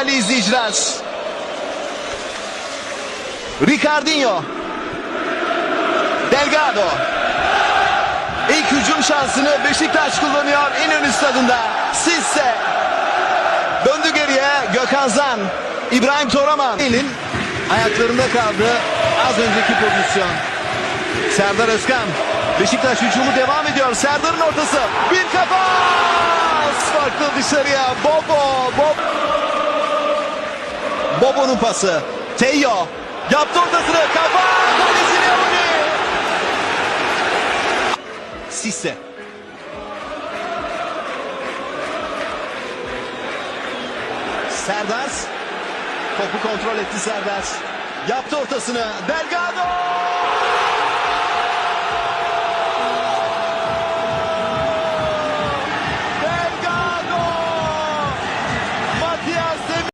Değerli izleyiciler. Ricardinho. Delgado. İlk hücum şansını Beşiktaş kullanıyor İnönü stadında. Sisse. Döndü geriye Gökhan Zan. İbrahim Toraman. Elin ayaklarında kaldı az önceki pozisyon. Serdar Özkan. Beşiktaş hücumu devam ediyor. Serdar'ın ortası. Bir kafa. Farklı dışarıya. Bobo. Bob. Bobo'nun pası. Teyo. Yaptı ortasını. Kafa. Sisse. Serdar. Topu kontrol etti Serdar. Yaptı ortasını. Delgado.